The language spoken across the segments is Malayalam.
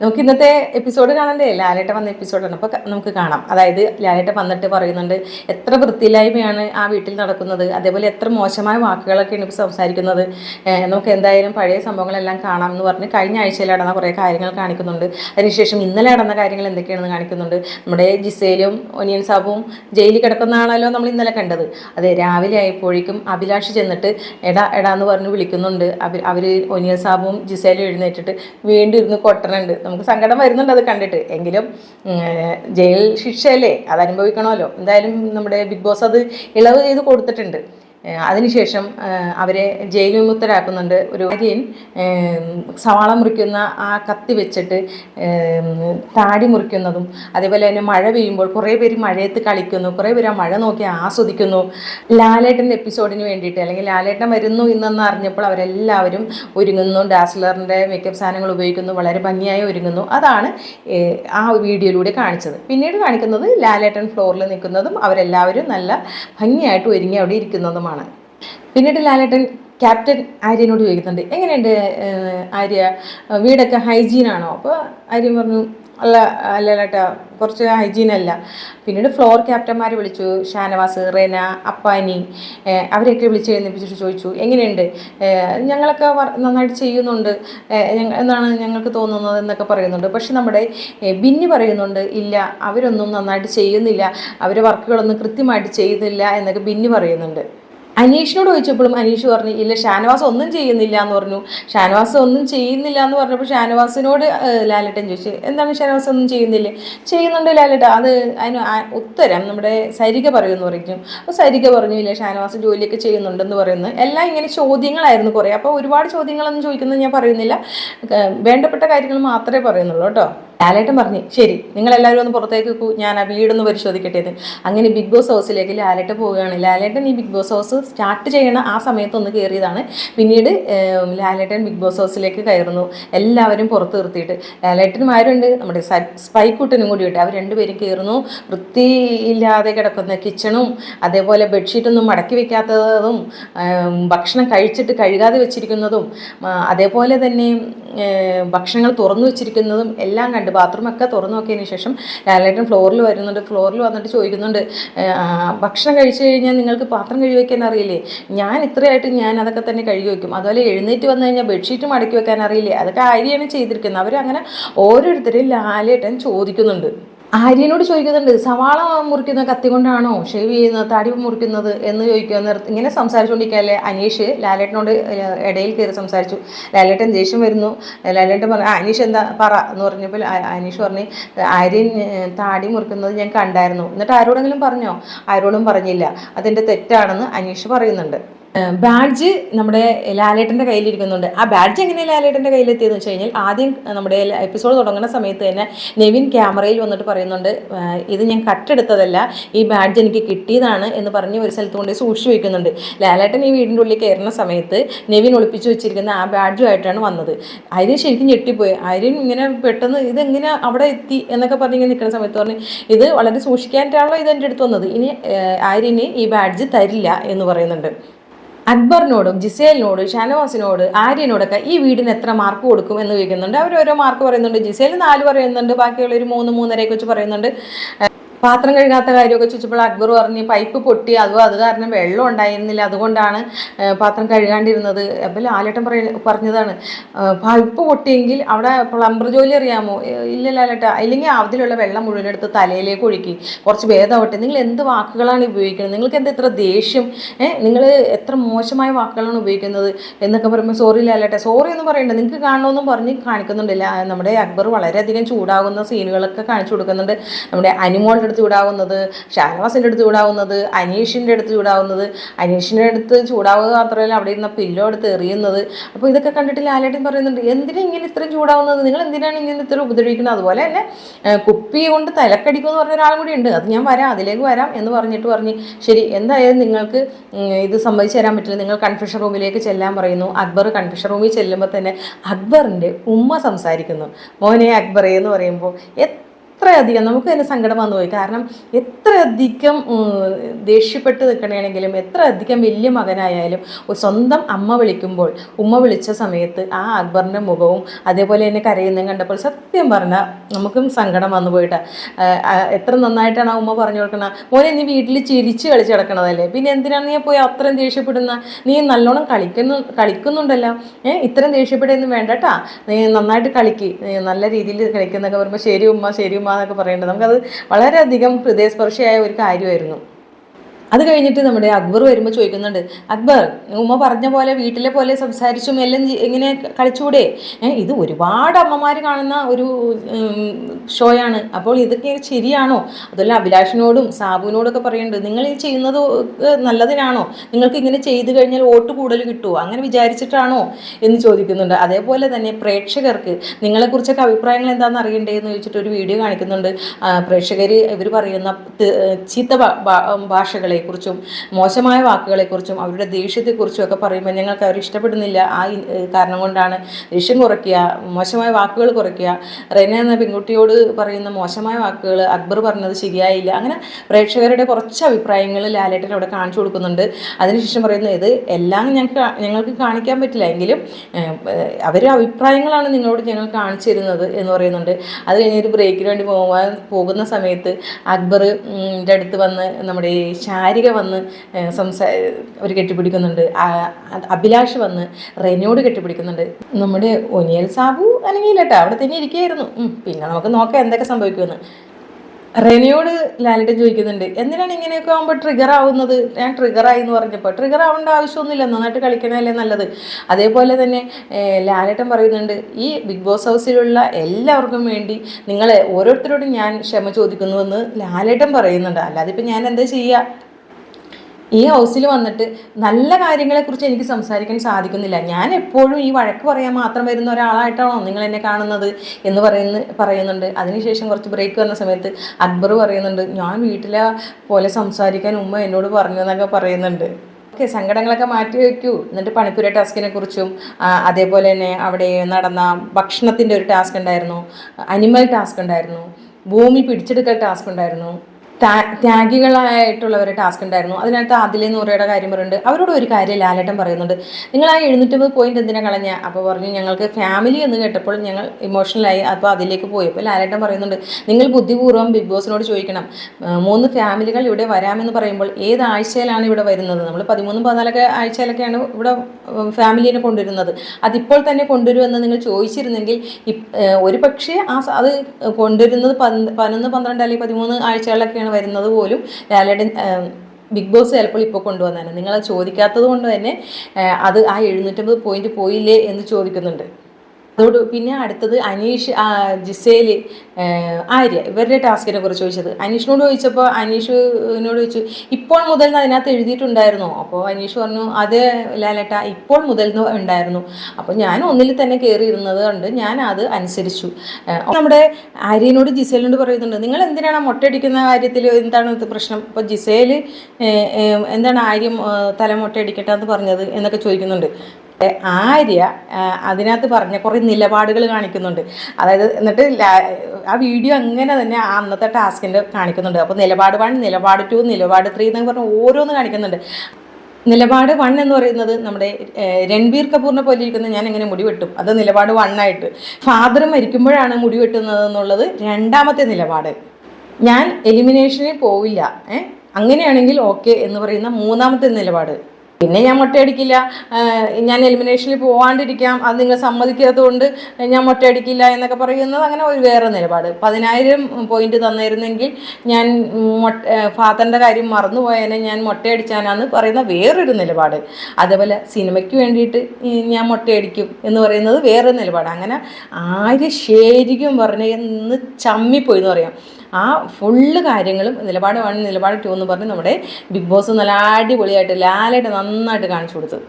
നമുക്ക് ഇന്നത്തെ എപ്പിസോഡ് കാണണ്ടേ? ലാലേട്ട വന്ന എപ്പിസോഡാണ് അപ്പോൾ നമുക്ക് കാണാം. അതായത് ലാലേട്ട വന്നിട്ട് പറയുന്നുണ്ട് എത്ര വൃത്തിയില്ലായ്മയാണ് ആ വീട്ടിൽ നടക്കുന്നത്. അതേപോലെ എത്ര മോശമായ വാക്കുകളൊക്കെയാണ് ഇപ്പോൾ സംസാരിക്കുന്നത്. നമുക്ക് എന്തായാലും പഴയ സംഭവങ്ങളെല്ലാം കാണാം എന്ന് പറഞ്ഞ് കഴിഞ്ഞ ആഴ്ചയിൽ നടന്ന കുറേ കാര്യങ്ങൾ കാണിക്കുന്നുണ്ട്. അതിനുശേഷം ഇന്നലെ നടന്ന കാര്യങ്ങൾ എന്തൊക്കെയാണെന്ന് കാണിക്കുന്നുണ്ട്. നമ്മുടെ ജിസേലും ഒനിയൻ സാബും ജയിലിൽ കിടക്കുന്നതാണല്ലോ നമ്മൾ ഇന്നലെ കണ്ടത്. അതെ രാവിലെ ആയപ്പോഴേക്കും അഭിലാഷ് ചെന്നിട്ട് എടാ എടാ എന്ന് പറഞ്ഞ് വിളിക്കുന്നുണ്ട്. അവർ ഒനിയൻ സാബും ജിസേലും എഴുന്നേറ്റിട്ട് വീണ്ടും ഇരുന്ന് കൊട്ടണുണ്ട്. നമുക്ക് സങ്കടം വരുന്നുണ്ട് അത് കണ്ടിട്ട്. എങ്കിലും ജയിൽ ശിക്ഷയല്ലേ? അത് അനുഭവിക്കണമല്ലോ എന്തായാലും നമ്മുടെ ബിഗ് ബോസ് അത് ഇളവ് ചെയ്ത് കൊടുത്തിട്ടുണ്ട്. അതിനുശേഷം അവരെ ജയിൽ വിമുക്തരാക്കുന്നുണ്ട് ഒരു ഭാര്യൻ സവാള മുറിക്കുന്ന ആ കത്തി വെച്ചിട്ട് താടി മുറിക്കുന്നതും അതേപോലെ തന്നെ മഴ പെയ്യുമ്പോൾ കുറേ പേര് മഴയത്ത് കളിക്കുന്നു കുറേ പേര് ആ മഴ നോക്കി ആസ്വദിക്കുന്നു. ലാലേട്ടന്റെ എപ്പിസോഡിന് വേണ്ടിയിട്ട് അല്ലെങ്കിൽ ലാലേട്ടൻ വരുന്നു ഇന്നെന്ന് അറിഞ്ഞപ്പോൾ അവരെല്ലാവരും ഒരുങ്ങുന്നു ഡാസ്ലറിന്റെ മേക്കപ്പ് സാധനങ്ങൾ ഉപയോഗിക്കുന്നു വളരെ ഭംഗിയായി ഒരുങ്ങുന്നു. അതാണ് ആ വീഡിയോയിലൂടെ കാണിച്ചത്. പിന്നീട് കാണിക്കുന്നത് ലാലേട്ടൻ ഫ്ലോറിൽ നിൽക്കുന്നതും അവരെല്ലാവരും നല്ല ഭംഗിയായിട്ട് ഒരുങ്ങി അവിടെ ഇരിക്കുന്നതുമാണ്. പിന്നീട് ലാലേട്ടൻ ക്യാപ്റ്റൻ ആര്യനോട് ചോദിക്കുന്നുണ്ട് എങ്ങനെയുണ്ട് ആര്യ? വീടൊക്കെ ഹൈജീൻ ആണോ? അപ്പോൾ ആര്യൻ പറഞ്ഞു അല്ല അല്ല കുറച്ച് ഹൈജീൻ അല്ല. പിന്നീട് ഫ്ലോർ ക്യാപ്റ്റന്മാർ വിളിച്ചു ഷാനവാസ് റെന അപ്പാനി അവരെയൊക്കെ വിളിച്ച് എഴുന്നേപ്പിച്ചിട്ട് ചോദിച്ചു എങ്ങനെയുണ്ട്? ഞങ്ങളൊക്കെ നന്നായിട്ട് ചെയ്യുന്നുണ്ട് എന്നാണ് ഞങ്ങൾക്ക് തോന്നുന്നത് എന്നൊക്കെ പറയുന്നുണ്ട്. പക്ഷെ നമ്മുടെ ബിന്നി പറയുന്നുണ്ട് ഇല്ല അവരൊന്നും നന്നായിട്ട് ചെയ്യുന്നില്ല അവർ വർക്കുകളൊന്നും കൃത്യമായിട്ട് ചെയ്യുന്നില്ല എന്നൊക്കെ ബിന്നി പറയുന്നുണ്ട്. അനീഷിനോട് ചോദിച്ചപ്പോഴും അനീഷ് പറഞ്ഞു ഇല്ല ഷാനവാസ് ഒന്നും ചെയ്യുന്നില്ല എന്ന് പറഞ്ഞു. ഷാനവാസ് ഒന്നും ചെയ്യുന്നില്ല എന്ന് പറഞ്ഞപ്പോൾ ഷാനവാസിനോട് ലാലേട്ടൻ ചോദിച്ചു എന്താണ് ഷാനവാസ് ഒന്നും ചെയ്യുന്നില്ലേ? ചെയ്യുന്നുണ്ട് ലാലേട്ട അത് അതിന് ഉത്തരം നമ്മുടെ സരിക പറയുമെന്ന് പറയും അപ്പോൾ സരിക പറഞ്ഞു ഇല്ല ഷാനവാസ് ജോലിയൊക്കെ ചെയ്യുന്നുണ്ടെന്ന് പറയുന്നു. എല്ലാം ഇങ്ങനെ ചോദ്യങ്ങളായിരുന്നു കുറേ. അപ്പോൾ ഒരുപാട് ചോദ്യങ്ങളൊന്നും ചോദിക്കുന്നത് ഞാൻ പറയുന്നില്ല. വേണ്ടപ്പെട്ട കാര്യങ്ങൾ മാത്രമേ പറയുന്നുള്ളൂ കേട്ടോ. ലാലേട്ടൻ പറഞ്ഞു ശരി നിങ്ങളെല്ലാവരും ഒന്ന് പുറത്തേക്ക് പോ, ഞാൻ ആ വീടൊന്ന് പരിശോധിക്കട്ടെ അങ്ങനെ ബിഗ് ബോസ് ഹൗസിലേക്ക് ലാലേട്ടൻ പോവുകയാണ്. ലാലേട്ടൻ ഈ ബിഗ് ബോസ് ഹൗസ് സ്റ്റാർട്ട് ചെയ്യണ ആ സമയത്തൊന്ന് കയറിയതാണ്. പിന്നീട് ലാലേട്ടൻ ബിഗ് ബോസ് ഹൗസിലേക്ക് കയറുന്നു. എല്ലാവരും പുറത്ത് നിർത്തിയിട്ട്. ലാലേട്ടനും ആരുണ്ട് നമ്മുടെ സ്പൈക്കുട്ടനും കൂടി ഇട്ട് അവർ രണ്ടുപേരും കയറുന്നു. വൃത്തിയില്ലാതെ കിടക്കുന്ന കിച്ചണും അതേപോലെ ബെഡ്ഷീറ്റൊന്നും മടക്കി വെക്കാത്തതും ഭക്ഷണം കഴിച്ചിട്ട് കഴുകാതെ വെച്ചിരിക്കുന്നതും അതേപോലെ തന്നെ ഭക്ഷണങ്ങൾ തുറന്നു വെച്ചിരിക്കുന്നതും എല്ലാം കണ്ട് ബാത്റൂമൊക്കെ തുറന്നു നോക്കിയതിന് ശേഷം ലാലേട്ടൻ ഫ്ലോറിൽ വരുന്നുണ്ട്. ഫ്ലോറിൽ വന്നിട്ട് ചോദിക്കുന്നുണ്ട് ഭക്ഷണം കഴിച്ചു കഴിഞ്ഞാൽ നിങ്ങൾക്ക് പാത്രം കഴുകി അറിയില്ലേ? ഞാൻ ഇത്രയായിട്ട് ഞാൻ അതൊക്കെ തന്നെ കഴുകി വെക്കും. അതുപോലെ എഴുന്നേറ്റ് വന്നു കഴിഞ്ഞാൽ ബെഡ്ഷീറ്റ് മടക്കി വെക്കാൻ അറിയില്ലേ? അതൊക്കെ ആര്യാണ് ചെയ്തിരിക്കുന്നത്. അവരങ്ങനെ ഓരോരുത്തരെയും ലാലേട്ടൻ ചോദിക്കുന്നുണ്ട്. ആര്യനോട് ചോദിക്കുന്നുണ്ട് സവാള മുറിക്കുന്ന കത്തി കൊണ്ടാണോ ഷേവ് ചെയ്യുന്നത് തടി മുറിക്കുന്നത് എന്ന് ചോദിക്കുക നിർത്തി ഇങ്ങനെ സംസാരിച്ചുകൊണ്ടിരിക്കുകയല്ലേ അനീഷ് ലാലേട്ടനോട് ഇടയിൽ കയറി സംസാരിച്ചു. ലാലേട്ടൻ ദേഷ്യം വരുന്നു. ലാലേട്ടൻ പറഞ്ഞു അനീഷ് എന്താ പറ എന്ന് പറഞ്ഞപ്പോൾ അനീഷ് പറഞ്ഞ് ആര്യൻ താടി മുറിക്കുന്നത് ഞാൻ കണ്ടായിരുന്നു. എന്നിട്ട് ആരോടെങ്കിലും പറഞ്ഞോ? ആരോടും പറഞ്ഞില്ല. അതിന്റെ തെറ്റാണെന്ന് അനീഷ് പറയുന്നുണ്ട്. ബാഡ്ജ് നമ്മുടെ ലാലേട്ടന്റെ കയ്യിലിരിക്കുന്നുണ്ട്. ആ ബാഡ്ജ് എങ്ങനെ ലാലേട്ടന്റെ കയ്യിലെത്തിയെന്ന് വെച്ച് കഴിഞ്ഞാൽ ആദ്യം നമ്മുടെ എപ്പിസോഡ് തുടങ്ങുന്ന സമയത്ത് തന്നെ നെവിൻ ക്യാമറയിൽ വന്നിട്ട് പറയുന്നുണ്ട് ഇത് ഞാൻ കട്ടെടുത്തതല്ല ഈ ബാഡ്ജ് എനിക്ക് കിട്ടിയതാണ് എന്ന് പറഞ്ഞ് ഒരു സ്ഥലത്ത് കൊണ്ട് സൂക്ഷിച്ചു വയ്ക്കുന്നുണ്ട് ലാലേട്ടൻ ഈ വീടിന്റെ ഉള്ളിൽ കയറുന്ന സമയത്ത് നെവിൻ ഒളിപ്പിച്ചു വെച്ചിരിക്കുന്ന ആ ബാഡ്ജുമായിട്ടാണ് വന്നത്. ആര്യൻ ശരിക്കും ഞെട്ടിപ്പോയി. ആര്യൻ ഇങ്ങനെ പെട്ടെന്ന് ഇതെങ്ങനെ അവിടെ എത്തി എന്നൊക്കെ പറഞ്ഞ് ഇങ്ങനെ നിൽക്കുന്ന സമയത്ത് പറഞ്ഞ് ഇത് വളരെ സൂക്ഷിക്കാനായിട്ടാണല്ലോ ഇത് എന്റെ അടുത്ത് വന്നത്. ഇനി ആര്യന് ഈ ബാഡ്ജ് തരില്ല എന്ന് പറയുന്നുണ്ട്. അക്ബറിനോടും ജിസേലിനോട് ഷാനവാസിനോട് ആര്യനോടൊക്കെ ഈ വീടിന് എത്ര മാർക്ക് കൊടുക്കും എന്ന് ചോദിക്കുന്നുണ്ട്. അവർ ഓരോ മാർക്ക് പറയുന്നുണ്ട്. ജിസേൽ നാല് പറയുന്നുണ്ട്. ബാക്കിയുള്ളവർ മൂന്ന് മൂന്നരയൊക്കെ വെച്ച് പറയുന്നുണ്ട്. പാത്രം കഴുകാത്ത കാര്യമൊക്കെ ചോദിച്ചപ്പോൾ അക്ബർ പറഞ്ഞ് പൈപ്പ് പൊട്ടി അതും അത് കാരണം വെള്ളം ഉണ്ടായിരുന്നില്ല അതുകൊണ്ടാണ് പാത്രം കഴുകാണ്ടിരുന്നത്. അപ്പോൾ ലാലേട്ടൻ പറഞ്ഞതാണ് പൈപ്പ് പൊട്ടിയെങ്കിൽ അവിടെ പ്ലംബർ ജോലി അറിയാമോ? ഇല്ല ലാലേട്ട അല്ലെങ്കിൽ അതിലുള്ള വെള്ളം മുഴുവൻ എടുത്ത് തലയിലേക്ക് ഒഴുക്കി കുറച്ച് ഭേദമാവട്ടെ. നിങ്ങൾ എന്ത് വാക്കുകളാണ് ഉപയോഗിക്കുന്നത്? നിങ്ങൾക്ക് എന്താ ഇത്ര ദേഷ്യം? നിങ്ങൾ എത്ര മോശമായ വാക്കുകളാണ് ഉപയോഗിക്കുന്നത്? എന്നൊക്കെ പറയുമ്പോൾ സോറി ലാലേട്ട സോറി എന്ന് പറയണ്ട നിങ്ങൾക്ക് കാണണമെന്നും പറഞ്ഞ് കാണിക്കുന്നുണ്ട്. നമ്മുടെ അക്ബർ വളരെയധികം ചൂടാകുന്ന സീനുകളൊക്കെ കാണിച്ചു കൊടുക്കുന്നുണ്ട്. നമ്മുടെ അനിമോളുടെ അടുത്ത് ചൂടാവുന്നത് ഷാനവാസിന്റെ അടുത്ത് ചൂടാവുന്നത് അനീഷിന്റെ അടുത്ത് ചൂടാവുന്നത് അനീഷിന്റെ അടുത്ത് ചൂടാവുക മാത്രമല്ല അവിടെ ഇരുന്ന പില്ലോ എടുത്ത് എറിയുന്നത്. അപ്പോൾ ഇതൊക്കെ കണ്ടിട്ട് ലാലേട്ടൻ പറയുന്നുണ്ട് എന്തിനാ ഇങ്ങനെ ഇത്രയും ചൂടാവുന്നത്? നിങ്ങൾ എന്തിനാണ് ഇങ്ങനെ ഇത്ര ഉപദ്രവിക്കുന്നത്? അതുപോലെ തന്നെ കുപ്പി കൊണ്ട് തലക്കടിക്കും എന്ന് പറഞ്ഞ ഒരാളും കൂടി ഉണ്ട്. അത് ഞാൻ വരാം അതിലേക്ക് വരാം എന്ന് പറഞ്ഞിട്ട് പറഞ്ഞ് ശരി എന്തായാലും നിങ്ങൾക്ക് ഇത് സംഭവിച്ചു തരാൻ പറ്റില്ല. നിങ്ങൾ കൺഫ്യൂഷൻ റൂമിലേക്ക് ചെല്ലാൻ പറയുന്നു. അക്ബർ കൺഫ്യൂഷൻ റൂമിൽ ചെല്ലുമ്പോൾ തന്നെ അക്ബറിന്റെ ഉമ്മ സംസാരിക്കുന്നു. മോനെ അക്ബറേ എന്ന് പറയുമ്പോൾ എത്രയധികം നമുക്ക് തന്നെ സങ്കടം വന്നു പോയി. കാരണം എത്രയധികം ദേഷ്യപ്പെട്ട് നിൽക്കണമെങ്കിലും എത്ര അധികം വലിയ മകനായാലും സ്വന്തം അമ്മ വിളിക്കുമ്പോൾ ഉമ്മ വിളിച്ച സമയത്ത് ആ അക്ബറിന്റെ മുഖവും അതേപോലെ തന്നെ കരയുന്നതും കണ്ടപ്പോൾ സത്യം പറഞ്ഞാൽ നമുക്കും സങ്കടം വന്നു പോയിട്ട്. എത്ര നന്നായിട്ടാണ് ആ ഉമ്മ പറഞ്ഞു കൊടുക്കണ. മോനെ നീ വീട്ടിൽ ചിരിച്ച് കളിച്ച് കിടക്കണതല്ലേ പിന്നെ എന്തിനാണ് നീ പോയി അത്രയും ദേഷ്യപ്പെടുന്ന? നീ നല്ലോണം കളിക്കുന്നു കളിക്കുന്നുണ്ടല്ലോ. ഏഹ് ഇത്രയും ദേഷ്യപ്പെടുന്നു വേണ്ടട്ടാ നീ നന്നായിട്ട് കളിക്ക്. നല്ല രീതിയിൽ കളിക്കുന്നൊക്കെ പറയുമ്പോൾ ശരി ഉമ്മ ശരി ഉമ്മ എന്നൊക്കെ പറയേണ്ടത്. നമുക്കത് വളരെയധികം ഹൃദയസ്പർശിയായ ഒരു കാര്യമായിരുന്നു. അത് കഴിഞ്ഞിട്ട് നമ്മുടെ അക്ബർ വരുമ്പോൾ ചോദിക്കുന്നുണ്ട് അക്ബർ ഉമ്മ പറഞ്ഞ പോലെ വീട്ടിലെ പോലെ സംസാരിച്ചും എല്ലാം ഇങ്ങനെ കളിച്ചുകൂടെ ഇത് ഒരുപാട് അമ്മമാർ കാണുന്ന ഒരു ഷോയാണ്. അപ്പോൾ ഇതൊക്കെ ശരിയാണോ? അതുപോലെ അഭിലാഷിനോടും സാബുവിനോടൊക്കെ പറയുന്നുണ്ട് നിങ്ങൾ ഈ ചെയ്യുന്നത് നല്ലതിനാണോ? നിങ്ങൾക്ക് ഇങ്ങനെ ചെയ്തു കഴിഞ്ഞാൽ വോട്ട് കൂടുതൽ കിട്ടുമോ അങ്ങനെ വിചാരിച്ചിട്ടാണോ? എന്ന് ചോദിക്കുന്നുണ്ട്. അതേപോലെ തന്നെ പ്രേക്ഷകർക്ക് നിങ്ങളെക്കുറിച്ചൊക്കെ അഭിപ്രായങ്ങൾ എന്താണെന്ന് അറിയണ്ടേ എന്ന് ചോദിച്ചിട്ട് ഒരു വീഡിയോ കാണിക്കുന്നുണ്ട്. പ്രേക്ഷകർ ഇവർ പറയുന്ന ചീത്ത ഭാ- ഭാഷകളെക്കുറിച്ചും മോശമായ വാക്കുകളെക്കുറിച്ചും അവരുടെ ദേഷ്യത്തെക്കുറിച്ചും ഒക്കെ പറയുമ്പോൾ ഞങ്ങൾക്ക് അവർ ഇഷ്ടപ്പെടുന്നില്ല. ആ കാരണം കൊണ്ടാണ് ദേഷ്യം കുറയ്ക്കുക മോശമായ വാക്കുകൾ കുറയ്ക്കുക. റെന എന്ന പെൺകുട്ടിയോട് പറയുന്ന മോശമായ വാക്കുകൾ അക്ബർ പറഞ്ഞത് ശരിയായില്ല. അങ്ങനെ പ്രേക്ഷകരുടെ കുറച്ച് അഭിപ്രായങ്ങൾ ലാലേട്ടൻ അവിടെ കാണിച്ചു കൊടുക്കുന്നുണ്ട്. അതിനുശേഷം പറയുന്നത് ഇത് എല്ലാം ഞങ്ങൾക്ക് ഞങ്ങൾക്ക് കാണിക്കാൻ പറ്റില്ല. എങ്കിലും അവരുടെ അഭിപ്രായങ്ങളാണ് നിങ്ങളോട് ഞങ്ങൾ കാണിച്ചു തരുന്നത് എന്ന് പറയുന്നുണ്ട്. അത് കഴിഞ്ഞ് ഒരു ബ്രേക്കിന് വേണ്ടി പോകാൻ പോകുന്ന സമയത്ത് അക്ബർ അടുത്ത് വന്ന് നമ്മുടെ ഈ ശാരിക വന്ന് സംസാ ഒരു കെട്ടിപ്പിടിക്കുന്നുണ്ട്. അഭിലാഷ് വന്ന് റെനോട് കെട്ടിപ്പിടിക്കുന്നുണ്ട്. നമ്മുടെ ഒനിയൽ സാബു അനങ്ങിയില്ല കേട്ടോ അവിടെ തന്നെ ഇരിക്കുകയായിരുന്നു. പിന്നെ നമുക്ക് നോക്കാം എന്തൊക്കെ സംഭവിക്കുമെന്ന്. റെനിയോട് ലാലിട്ട് ചോദിക്കുന്നുണ്ട് എന്തിനാണ് ഇങ്ങനെയൊക്കെ ആകുമ്പോൾ ട്രിഗർ ആവുന്നത്? ഞാൻ ട്രിഗർ ആയി എന്ന് പറഞ്ഞപ്പോൾ ട്രിഗർ ആവേണ്ട ആവശ്യമൊന്നുമില്ല നന്നായിട്ട് കളിക്കണമല്ലേ നല്ലത്. അതേപോലെ തന്നെ ലാലേട്ടൻ പറയുന്നുണ്ട് ഈ ബിഗ് ബോസ് ഹൗസിലുള്ള എല്ലാവർക്കും വേണ്ടി നിങ്ങളെ ഓരോരുത്തരോടും ഞാൻ ക്ഷമ ചോദിക്കുന്നുവെന്ന് ലാലേട്ടൻ പറയുന്നുണ്ട്. അല്ലാതെ ഇപ്പം ഞാൻ എന്താ ചെയ്യുക ഈ ഹൗസിൽ വന്നിട്ട് നല്ല കാര്യങ്ങളെക്കുറിച്ച് എനിക്ക് സംസാരിക്കാൻ സാധിക്കുന്നില്ല. ഞാൻ എപ്പോഴും ഈ വഴക്ക് പറയാൻ മാത്രം വരുന്ന ഒരാളായിട്ടാണോ നിങ്ങൾ എന്നെ കാണുന്നത് എന്ന് പറയുന്ന പറയുന്നുണ്ട്. അതിനുശേഷം കുറച്ച് ബ്രേക്ക് വന്ന സമയത്ത് അക്ബർ പറയുന്നുണ്ട് ഞാൻ വീട്ടിലെ പോലെ സംസാരിക്കാൻ ഉമ്മ എന്നോട് പറഞ്ഞു എന്നൊക്കെ പറയുന്നുണ്ട്. ഓക്കെ സങ്കടങ്ങളൊക്കെ മാറ്റി വയ്ക്കൂ. എന്നിട്ട് പണിപ്പുര ടാസ്കിനെ കുറിച്ചും അതേപോലെ തന്നെ അവിടെ നടന്ന ഭക്ഷണത്തിന്റെ ഒരു ടാസ്ക് ഉണ്ടായിരുന്നു. അനിമൽ ടാസ്ക് ഉണ്ടായിരുന്നു. ഭൂമി പിടിച്ചെടുക്കൽ ടാസ്ക് ഉണ്ടായിരുന്നു. ത്യാ- ത്യാഗികളായിട്ടുള്ളവരുടെ ടാസ്ക് ഉണ്ടായിരുന്നു. അതിനകത്ത് അതിലെ നൂറയുടെ കാര്യം പറയുന്നുണ്ട്. അവരോട് ഒരു കാര്യം ലാലേട്ടൻ പറയുന്നുണ്ട്. നിങ്ങൾ ആ എഴുന്നൂറ്റമ്പത് പോയിന്റ് എന്തിനാ കളഞ്ഞ? അപ്പോൾ പറഞ്ഞു ഞങ്ങൾക്ക് ഫാമിലി എന്ന് കേട്ടപ്പോൾ ഞങ്ങൾ ഇമോഷണലായി അപ്പോൾ അതിലേക്ക് പോയി. അപ്പോൾ ലാലേട്ടൻ പറയുന്നുണ്ട് നിങ്ങൾ ബുദ്ധിപൂർവം ബിഗ് ബോസിനോട് ചോദിക്കണം. മൂന്ന് ഫാമിലികൾ ഇവിടെ വരാമെന്ന് പറയുമ്പോൾ ഏത് ആഴ്ചയിലാണ് ഇവിടെ വരുന്നത്? നമ്മൾ പതിമൂന്നും പതിനാലൊക്കെ ആഴ്ചയിലൊക്കെയാണ് ഇവിടെ ഫാമിലിനെ കൊണ്ടുവരുന്നത്. അതിപ്പോൾ തന്നെ കൊണ്ടുവരുമെന്ന് നിങ്ങൾ ചോദിച്ചിരുന്നെങ്കിൽ ഒരു പക്ഷേ ആ അത് കൊണ്ടുവരുന്നത് പതിനൊന്ന് പന്ത്രണ്ട് അല്ലെങ്കിൽ പതിമൂന്ന് ആഴ്ചകളിലൊക്കെയാണ് വരുന്നത് പോലും ലാലയുടെ ബിഗ് ബോസ് ചിലപ്പോൾ ഇപ്പോൾ കൊണ്ടുവന്നാണ്. നിങ്ങൾ ചോദിക്കാത്തത് കൊണ്ട് തന്നെ അത് ആ എഴുന്നൂറ്റമ്പത് പോയിന്റ് പോയില്ലേ എന്ന് ചോദിക്കുന്നുണ്ട്. അതോട് പിന്നെ അടുത്തത് അനീഷ് ആ, ജിസേൽ ആര്യ. ഇവരുടെ ടാസ്കിനെ കുറിച്ച് ചോദിച്ചത്. അനീഷിനോട് ചോദിച്ചപ്പോൾ അനീഷിനോട് ചോദിച്ചു ഇപ്പോൾ മുതൽ എന്ന് അതിനകത്ത് എഴുതിയിട്ടുണ്ടായിരുന്നു? അപ്പോൾ അനീഷ് പറഞ്ഞു അത് ലാലേട്ട ഇപ്പോൾ മുതൽ ഉണ്ടായിരുന്നു. അപ്പോൾ ഞാൻ ഒന്നിൽ തന്നെ കയറി ഇരുന്നത് കൊണ്ട് ഞാൻ അത് അനുസരിച്ചു. നമ്മുടെ ആര്യനോട് ജിസേലിനോട് പറയുന്നുണ്ട് നിങ്ങൾ എന്തിനാണ് മുട്ടയടിക്കുന്ന കാര്യത്തിൽ എന്താണ് പ്രശ്നം? അപ്പോൾ ജിസേൽ എന്താണ് ആര്യം തല മുട്ടയടിക്കട്ടെ എന്ന് പറഞ്ഞത് എന്നൊക്കെ ചോദിക്കുന്നുണ്ട്. ആര്യ അതിനകത്ത് പറഞ്ഞ കുറേ നിലപാടുകൾ കാണിക്കുന്നുണ്ട്. അതായത് എന്നിട്ട് ആ വീഡിയോ അങ്ങനെ തന്നെ അന്നത്തെ ടാസ്കിന്റെ കാണിക്കുന്നുണ്ട്. അപ്പോൾ നിലപാട് വൺ നിലപാട് ടു നിലപാട് ത്രീ എന്നൊക്കെ പറഞ്ഞ് ഓരോന്ന് കാണിക്കുന്നുണ്ട്. നിലപാട് വൺ എന്ന് പറയുന്നത് നമ്മുടെ ഏഹ്, രൺബീർ കപൂറിനെ പോലെ ഇരിക്കുന്ന ഞാൻ എങ്ങനെ മുടി വെട്ടും? അത് നിലപാട് വൺ ആയിട്ട്. ഫാദർ മരിക്കുമ്പോഴാണ് മുടി വെട്ടുന്നത് എന്നുള്ളത് രണ്ടാമത്തെ നിലപാട്. ഞാൻ എലിമിനേഷനിൽ പോവില്ല. ഏ അങ്ങനെയാണെങ്കിൽ ഓക്കെ എന്ന് പറയുന്ന മൂന്നാമത്തെ നിലപാട്. പിന്നെ ഞാൻ മുട്ടയടിക്കില്ല. ഞാൻ എലിമിനേഷനിൽ പോവാണ്ടിരിക്കാം. അത് നിങ്ങൾ സമ്മതിക്കാത്തത് കൊണ്ട് ഞാൻ മുട്ടയടിക്കില്ല എന്നൊക്കെ പറയുന്നത് അങ്ങനെ ഒരു വേറെ നിലപാട്. പതിനായിരം പോയിന്റ് തന്നിരുന്നെങ്കിൽ ഞാൻ മൊട്ട ഫാദറിന്റെ കാര്യം മറന്നുപോയതിനെ ഞാൻ മുട്ടയടിച്ചാനാന്ന് പറയുന്ന വേറൊരു നിലപാട്. അതേപോലെ സിനിമയ്ക്ക് വേണ്ടിയിട്ട് ഞാൻ മുട്ടയടിക്കും എന്ന് പറയുന്നത് വേറെ നിലപാട്. അങ്ങനെ ആര് ശരിക്കും പറഞ്ഞ് എന്ന് ചമ്മിപ്പോയി എന്ന് പറയാം. ആ ഫുള്ള് കാര്യങ്ങളും നിലപാട് വൺ നിലപാട് ടു എന്ന് പറഞ്ഞ് നമ്മുടെ ബിഗ് ബോസ് നല്ല അടിപൊളിയായിട്ട് ലാലായിട്ട് നന്നായിട്ട് കാണിച്ചു കൊടുത്തത്.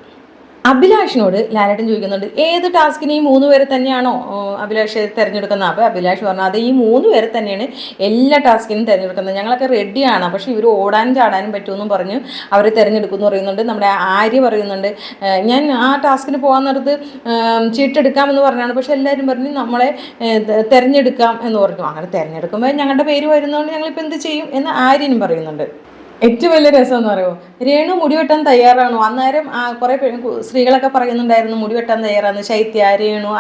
അഭിലാഷിനോട് ലാലേട്ടൻ ചോദിക്കുന്നുണ്ട് ഏത് ടാസ്കിന് ഈ മൂന്ന് പേരെ തന്നെയാണോ അഭിലാഷ് തിരഞ്ഞെടുക്കുന്നത്? അപ്പോൾ അഭിലാഷ് പറഞ്ഞു അത് ഈ മൂന്ന് പേരെ തന്നെയാണ് എല്ലാ ടാസ്കിനും തിരഞ്ഞെടുക്കുന്നത്. ഞങ്ങളൊക്കെ റെഡിയാണ് പക്ഷേ ഇവർ ഓടാനും ചാടാനും പറ്റുമെന്നും പറഞ്ഞ് അവർ തിരഞ്ഞെടുക്കുമെന്ന് പറയുന്നുണ്ട്. നമ്മുടെ ആര്യ പറയുന്നുണ്ട് ഞാൻ ആ ടാസ്കിന് പോകാൻ നേരത്ത് ചീട്ടെടുക്കാമെന്ന് പറഞ്ഞാണ്. പക്ഷെ എല്ലാവരും പറഞ്ഞു നമ്മളെ തിരഞ്ഞെടുക്കാം എന്ന് പറഞ്ഞു. അങ്ങനെ തിരഞ്ഞെടുക്കുമ്പോൾ ഞങ്ങളുടെ പേര് വരുന്നതുകൊണ്ട് ഞങ്ങളിപ്പോൾ എന്ത് ചെയ്യും എന്ന് ആര്യനും പറയുന്നുണ്ട്. ഏറ്റവും വലിയ രസം എന്ന് പറയുമോ? രേണു മുടി വെട്ടാൻ തയ്യാറാണോ? അന്നേരം കുറെ സ്ത്രീകളൊക്കെ പറയുന്നുണ്ടായിരുന്നു മുടി വെട്ടാൻ തയ്യാറാണ് ശൈത്യ രേണു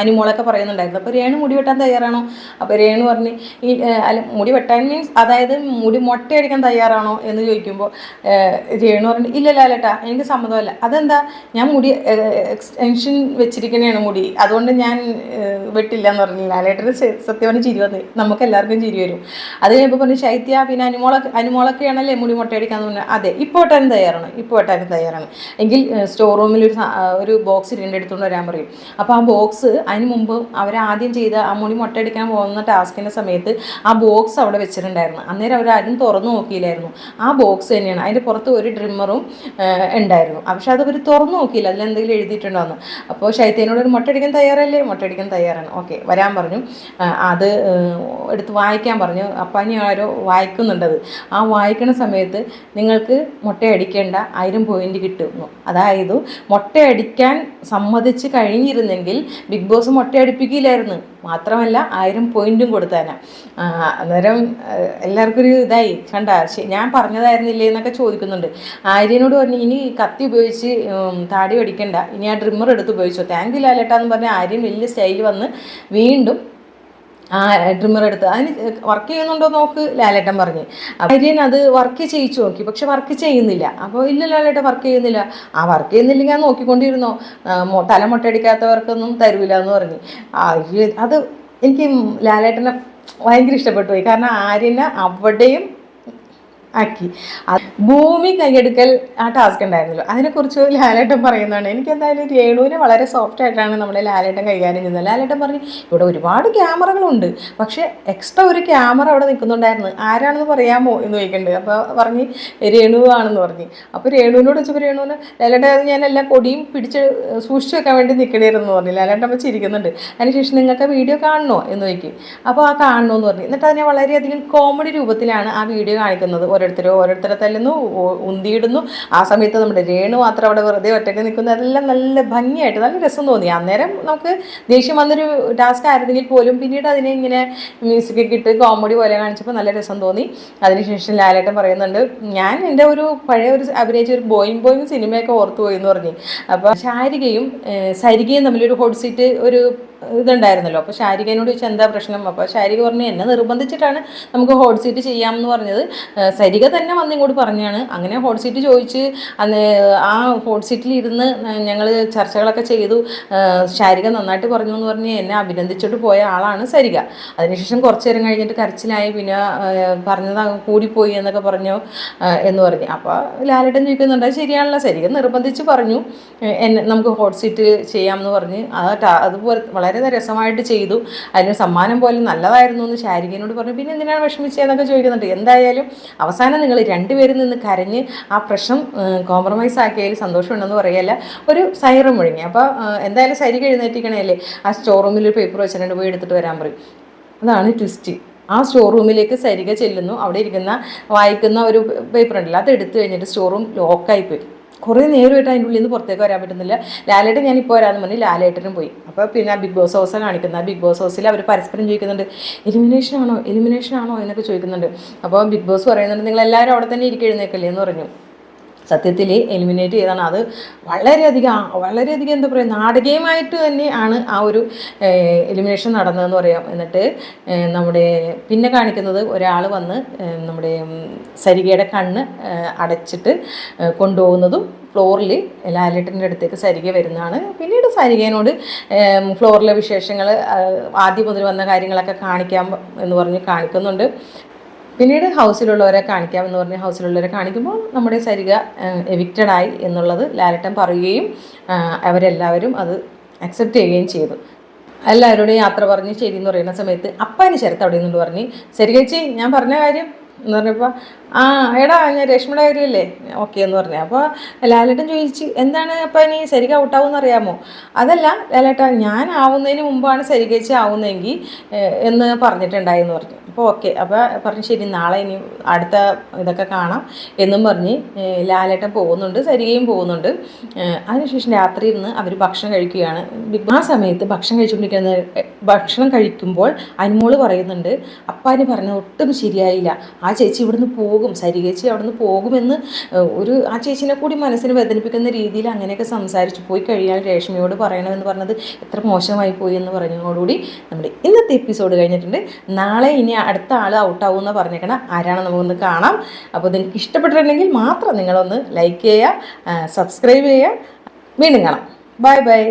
അനുമോളൊക്കെ പറയുന്നുണ്ടായിരുന്നു. അപ്പോൾ രേണു മുടി വെട്ടാൻ തയ്യാറാണോ? അപ്പോൾ രേണു പറഞ്ഞ് ഈ അല്ല മുടി വെട്ടാൻ മീൻസ് അതായത് മുടി മുട്ടയടിക്കാൻ തയ്യാറാണോ എന്ന് ചോദിക്കുമ്പോൾ രേണു പറഞ്ഞു ഇല്ല ലാലേട്ടാ എനിക്ക് സമ്മതമല്ല അതെന്താ? ഞാൻ മുടി എക്സ്റ്റൻഷൻ വെച്ചിരിക്കണേണ് മുടി. അതുകൊണ്ട് ഞാൻ വെട്ടില്ല എന്ന് പറഞ്ഞു ലാലേട്ടന് സത്യം പറഞ്ഞ് ചിരി വന്നത് നമുക്ക് എല്ലാവർക്കും ചിരി വരും. അത് കഴിയുമ്പോൾ പറഞ്ഞു ശൈത്യ പിന്നെ അനുമോളൊക്കെ അനുമോളൊക്കെയാണല്ലേ മുടി മുട്ടയടിക്കാന്ന് പറഞ്ഞാൽ അതെ ഇപ്പോൾ വെട്ടാനും തയ്യാറാണ്? ഇപ്പോൾ വെട്ടാനും തയ്യാറാണ്? എങ്കിൽ സ്റ്റോർ റൂമിൽ ഒരു ഒരു ബോക്സ് ഇരുണ്ട് എടുത്തുകൊണ്ട് വരാൻ പറയും. അപ്പോൾ ആ ബോക്സ് അതിന് മുമ്പ് അവരാദ്യം ചെയ്ത ആ മുടി മുട്ടയടിക്കാൻ പോകുന്ന ടാസ്കിന്റെ സമയത്ത് ആ ബോക്സ് അവിടെ വെച്ചിട്ടുണ്ടായിരുന്നു. അന്നേരം അവരാരും തുറന്നു നോക്കിയില്ലായിരുന്നു. ആ ബോക്സ് തന്നെയാണ്. അതിന്റെ പുറത്ത് ഒരു ഡ്രിമ്മറും ഉണ്ടായിരുന്നു. പക്ഷെ അത് അവർ തുറന്നു നോക്കിയില്ല. അതിലെന്തെങ്കിലും എഴുതിയിട്ടുണ്ടോ എന്ന് അപ്പോൾ ശൈത്യനോട് ഒരു മുട്ടയടിക്കാൻ തയ്യാറല്ലേ? മുട്ടയടിക്കാൻ തയ്യാറാണ്. ഓക്കെ വരാൻ പറഞ്ഞു. അത് എടുത്ത് വായിക്കാൻ പറഞ്ഞു. അപ്പം ഇനി ആരോ വായിക്കുന്നുണ്ടത്. ആ വായിക്കണ സമയത്ത് നിങ്ങൾക്ക് മുട്ടയടിക്കേണ്ട ആയിരം പോയിന്റ് കിട്ടുന്നു. അതായത് മുട്ടയടിക്കാൻ സമ്മതിച്ച് കഴിഞ്ഞിരുന്നെങ്കിൽ ബിഗ് ബോസ് മുട്ടയടിപ്പിക്കില്ലായിരുന്നു മാത്രമല്ല ആയിരം പോയിന്റും കൊടുത്തേനെ അന്നേരം എല്ലാവർക്കും ഒരു ഇതായി. കണ്ട ഞാൻ പറഞ്ഞതായിരുന്നില്ലേ എന്നൊക്കെ ചോദിക്കുന്നുണ്ട്. ആര്യനോട് പറഞ്ഞു ഇനി കത്തി ഉപയോഗിച്ച് താടി അടിക്കണ്ട. ഇനി ആ ഡ്രിമ്മർ എടുത്ത് ഉപയോഗിച്ചോ. താങ്ക് ലാലേട്ടാന്ന് പറഞ്ഞ ആര്യൻ വലിയ സ്റ്റൈൽ വന്ന് വീണ്ടും ആ ട്രിമ്മർ എടുത്ത്. അതിന് വർക്ക് ചെയ്യുന്നുണ്ടോ നോക്ക് ലാലേട്ടൻ പറഞ്ഞ്. അപ്പോൾ അത് വർക്ക് ചെയ്യിച്ചു നോക്കി. പക്ഷെ വർക്ക് ചെയ്യുന്നില്ല. അപ്പോൾ ഇല്ല ലാലേട്ടൻ വർക്ക് ചെയ്യുന്നില്ല. ആ വർക്ക് ചെയ്യുന്നില്ലെങ്കിൽ ഞാൻ നോക്കിക്കൊണ്ടിരുന്നോ. തല മുട്ടയടിക്കാത്തവർക്കൊന്നും തരുവില്ല എന്ന് പറഞ്ഞ്. അത് എനിക്ക് ലാലേട്ടനെ ഭയങ്കര ഇഷ്ടപ്പെട്ടു പോയി. കാരണം ആര്യനെ അവിടെയും ആക്കി. ഭൂമി കൈയെടുക്കൽ ആ ടാസ്ക് ഉണ്ടായിരുന്നല്ലോ. അതിനെക്കുറിച്ച് ലാലേട്ടൻ പറയുന്നതാണ്. എനിക്ക് എന്തായാലും രേണുവിനെ വളരെ സോഫ്റ്റ് ആയിട്ടാണ് നമ്മുടെ ലാലേട്ടൻ കൈകാര്യം ചെയ്യുന്നത്. ലാലേട്ടൻ പറഞ്ഞു ഇവിടെ ഒരുപാട് ക്യാമറകളുണ്ട്. പക്ഷേ എക്സ്ട്രാ ഒരു ക്യാമറ അവിടെ നിൽക്കുന്നുണ്ടായിരുന്നു. ആരാണെന്ന് പറയാമോ? എന്ന് ചോദിക്കേണ്ടത് അപ്പോൾ പറഞ്ഞ് രേണു ആണെന്ന് പറഞ്ഞു. അപ്പോൾ രേണുവിനോട് വെച്ചപ്പോൾ രേണുവിന് ലാലേട്ടൻ അത് ഞാൻ എല്ലാ കൊടിയും പിടിച്ച് സൂക്ഷിച്ച് വെക്കാൻ വേണ്ടി നിൽക്കണേരുന്നു പറഞ്ഞു. ലാലേട്ടൻ അപ്പം ചിരിക്കുന്നുണ്ട്. അതിനുശേഷം നിങ്ങൾക്ക് വീഡിയോ കാണണോ? എന്ന് ചോദിക്കും. അപ്പോൾ ആ കാണണമെന്ന് പറഞ്ഞു. എന്നിട്ട് അതിനെ വളരെയധികം കോമഡി രൂപത്തിലാണ് ആ വീഡിയോ കാണിക്കുന്നത് ഓരോരുത്തരും ഓരോരുത്തരെ തല്ലുന്നു ഉന്തിയിടുന്നു. ആ സമയത്ത് നമ്മുടെ രേണു മാത്രം അവിടെ വെറുതെ ഒറ്റയ്ക്ക് നിൽക്കുന്നു. അതെല്ലാം നല്ല ഭംഗിയായിട്ട് നല്ല രസം തോന്നി. അന്നേരം നമുക്ക് ദേഷ്യം വന്നൊരു ടാസ്ക് ആയിരുന്നെങ്കിൽ പോലും പിന്നീട് അതിനെ ഇങ്ങനെ മ്യൂസിക് ഒക്കെ ഇട്ട് കോമഡി പോലെ കാണിച്ചപ്പോൾ നല്ല രസം തോന്നി. അതിനുശേഷം ലാലേട്ടൻ പറയുന്നുണ്ട് ഞാൻ എന്റെ ഒരു പഴയ ഒരു അഭിനയിച്ച ഒരു ബോയിങ് ബോയിങ് സിനിമയൊക്കെ ഓർത്തു പോയി എന്ന് പറഞ്ഞു. അപ്പോൾ ശാരികയും സരികയും തമ്മിലൊരു ഹോട്ട് സീറ്റ് ഒരു ഇതുണ്ടായിരുന്നല്ലോ. അപ്പോൾ ശാരികനോട് ചോദിച്ചാൽ എന്താ പ്രശ്നം? അപ്പോൾ ശാരിക പറഞ്ഞു എന്നെ നിർബന്ധിച്ചിട്ടാണ് നമുക്ക് ഹോട്ട് സീറ്റ് ചെയ്യാമെന്ന് പറഞ്ഞത്. സരിക തന്നെ വന്ന് ഇങ്ങോട്ട് പറഞ്ഞാണ്. അങ്ങനെ ഹോട്ട് സീറ്റ് ചോദിച്ച് അന്ന് ആ ഹോട്ട് സീറ്റിൽ ഇരുന്ന് ഞങ്ങൾ ചർച്ചകളൊക്കെ ചെയ്തു. ശാരിക നന്നായിട്ട് പറഞ്ഞു എന്ന് പറഞ്ഞ് എന്നെ അഭിനന്ദിച്ചിട്ട് പോയ ആളാണ് സരിക അതിനുശേഷം കുറച്ച് നേരം കഴിഞ്ഞിട്ട് കരച്ചിലായി. പിന്നെ പറഞ്ഞത് കൂടിപ്പോയി എന്നൊക്കെ പറഞ്ഞു എന്ന് പറഞ്ഞു. അപ്പോൾ ലാലേട്ടൻ ചോദിക്കുന്നുണ്ട് അത് ശരിയാണല്ലോ. സരിക നിർബന്ധിച്ച് പറഞ്ഞു എന്നെ നമുക്ക് ഹോട്ട് സീറ്റ് ചെയ്യാമെന്ന് പറഞ്ഞ്. ടാ- അതുപോലെ വളരെ രസമായിട്ട് ചെയ്തു. അതിന് സമ്മാനം പോലെ നല്ലതായിരുന്നു എന്ന് ശാരികനോട് പറഞ്ഞു. പിന്നെ എന്തിനാണ് വിഷമിച്ചതെന്നൊക്കെ ചോദിക്കുന്നുണ്ട്. എന്തായാലും അവസാനം നിങ്ങൾ രണ്ടുപേരും നിന്ന് കരഞ്ഞ് ആ പ്രശ്നം കോംപ്രമൈസ് ആക്കിയതിൽ സന്തോഷമുണ്ടെന്ന് പറയല്ല. ഒരു സൈറം മുഴങ്ങി. അപ്പോൾ എന്തായാലും സരിക എഴുന്നേറ്റിക്കണേലേ ആ സ്റ്റോർ റൂമിൽ ഒരു പേപ്പർ വെച്ചിട്ടുണ്ട്. പോയി എടുത്തിട്ട് വരാൻ പറയും. അതാണ് ട്വിസ്റ്റ് ആ സ്റ്റോർ റൂമിലേക്ക് സരിക ചെല്ലുന്നു. അവിടെ ഇരിക്കുന്ന വായിക്കുന്ന ഒരു പേപ്പർ ഉണ്ടല്ലോ. അത് എടുത്തു കഴിഞ്ഞിട്ട് സ്റ്റോർ റൂം ലോക്കായി പോയി. കുറേ നേരമായിട്ട് അതിന്റെ ഉള്ളിൽ നിന്ന് പുറത്തേക്ക് വരാൻ പറ്റുന്നില്ല. ലാലേട്ടൻ ഞാൻ ഇപ്പോൾ വരാമെന്ന് പറഞ്ഞ് ലാലേട്ടനും പോയി. അപ്പോൾ പിന്നെ ബിഗ് ബോസ് ഹൗസാണ് കാണിക്കുന്നത്. ബിഗ് ബോസ് ഹൗസിൽ അവർ പരസ്പരം ചോദിക്കുന്നുണ്ട് എലിമിനേഷൻ ആണോ? എലിമിനേഷൻ ആണോ? എന്നൊക്കെ ചോദിക്കുന്നുണ്ട്. അപ്പോൾ ബിഗ് ബോസ് പറയുന്നുണ്ട് നിങ്ങൾ എല്ലാവരും അവിടെ തന്നെ ഇരിക്കുക എഴുന്നേക്കല്ലേ? എന്ന് പറഞ്ഞു. സത്യത്തിൽ എലിമിനേറ്റ് ചെയ്താണ്. അത് വളരെയധികം വളരെയധികം എന്താ പറയുക നാടകീയമായിട്ട് തന്നെ ആണ് ആ ഒരു എലിമിനേഷൻ നടന്നതെന്ന് പറയാം. എന്നിട്ട് നമ്മുടെ പിന്നെ കാണിക്കുന്നത് ഒരാൾ വന്ന് നമ്മുടെ സരികയുടെ കണ്ണ് അടച്ചിട്ട് കൊണ്ടുപോകുന്നതും ഫ്ലോറിൽ ലാലേട്ടന്റെ അടുത്തേക്ക് സരിക വരുന്നതാണ്. പിന്നീട് സരികേനോട് ഫ്ലോറിലെ വിശേഷങ്ങൾ ആദ്യം മുതൽ വന്ന കാര്യങ്ങളൊക്കെ കാണിക്കാം എന്ന് പറഞ്ഞ് കാണിക്കുന്നുണ്ട്. പിന്നീട് ഹൗസിലുള്ളവരെ കാണിക്കാം എന്ന് പറഞ്ഞ് ഹൗസിലുള്ളവരെ കാണിക്കുമ്പോൾ നമ്മുടെ സരിക എവിക്റ്റഡ് ആയി എന്നുള്ളത് ലാലട്ടൻ പറയുകയും അവരെല്ലാവരും അത് അക്സെപ്റ്റ് ചെയ്യുകയും ചെയ്തു. എല്ലാവരോടും യാത്ര പറഞ്ഞ് ശരി എന്ന് പറയുന്ന സമയത്ത് അപ്പാനി ശരത്ത് അവിടെ നിന്നുകൊണ്ട് പറഞ്ഞ് സരികച്ചി ഞാൻ പറഞ്ഞ കാര്യം? എന്ന് പറഞ്ഞപ്പോൾ ആ എടാ ഞാൻ രേഷ്മയുടെ കാര്യമല്ലേ? ഓക്കെ എന്ന് പറഞ്ഞു. അപ്പോൾ ലാലേട്ടൻ ചോദിച്ച് എന്താണ് അപ്പം ഇനി സരിക ഔട്ടാവുമെന്ന് അറിയാമോ? അതല്ല ലാലേട്ട ഞാൻ ആവുന്നതിന് മുമ്പാണ് സരികച്ച് ആവുന്നതെങ്കിൽ എന്ന് പറഞ്ഞിട്ടുണ്ടായെന്ന് പറഞ്ഞു. അപ്പോൾ ഓക്കെ അപ്പോൾ പറഞ്ഞു ശരി നാളെ ഇനി അടുത്ത ഇതൊക്കെ കാണാം എന്നും പറഞ്ഞ് ലാലേട്ടൻ പോകുന്നുണ്ട് സരികയും പോകുന്നുണ്ട്. അതിനുശേഷം രാത്രി ഇരുന്ന് അവർ ഭക്ഷണം കഴിക്കുകയാണ്. ആ സമയത്ത് ഭക്ഷണം കഴിച്ചുകൊണ്ടിരിക്കുന്ന ഭക്ഷണം കഴിക്കുമ്പോൾ അനുമോൾ പറയുന്നുണ്ട് അപ്പാന് പറഞ്ഞ ഒട്ടും ശരിയായില്ല. ആ ചേച്ചി ഇവിടുന്ന് പോകും സരികേച്ചി അവിടുന്ന് പോകുമെന്ന് ഒരു ആ ചേച്ചിനെ കൂടി മനസ്സിന് വേദനിപ്പിക്കുന്ന രീതിയിൽ അങ്ങനെയൊക്കെ സംസാരിച്ചു. പോയി കഴിയാൻ രേഷ്മയോട് പറയണമെന്ന് പറഞ്ഞത് എത്ര മോശമായി പോയി എന്ന് പറഞ്ഞതോടുകൂടി നമ്മുടെ ഇന്നത്തെ എപ്പിസോഡ് കഴിഞ്ഞിട്ടുണ്ട്. നാളെ ഇനി അടുത്ത ആൾ ഔട്ടാവും എന്ന് പറഞ്ഞേക്കണം ആരാണ് നമുക്കൊന്ന് കാണാം. അപ്പോൾ നിങ്ങൾക്ക് ഇഷ്ടപ്പെട്ടിട്ടുണ്ടെങ്കിൽ മാത്രം നിങ്ങളൊന്ന് ലൈക്ക് ചെയ്യുക സബ്സ്ക്രൈബ് ചെയ്യുക. വീണ്ടും കാണാം. Bye bye